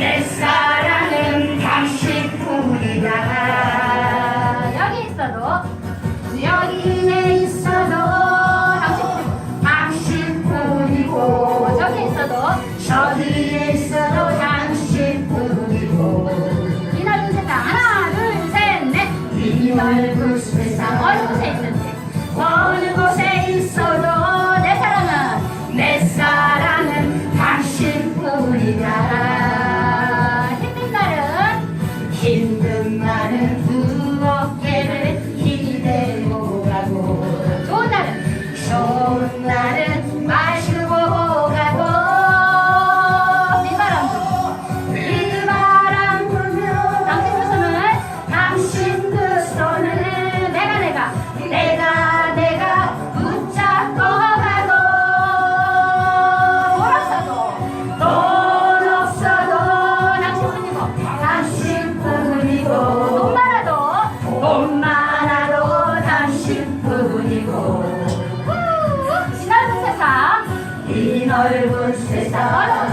내 사랑은 당신뿐이다. 여기 있어도 여기에 있어도 당신 당신뿐이고 어, 저기 있어도 저기에 있어도 그 말은 부럽게는 엄마라도 30분이고. 이 넓은 세상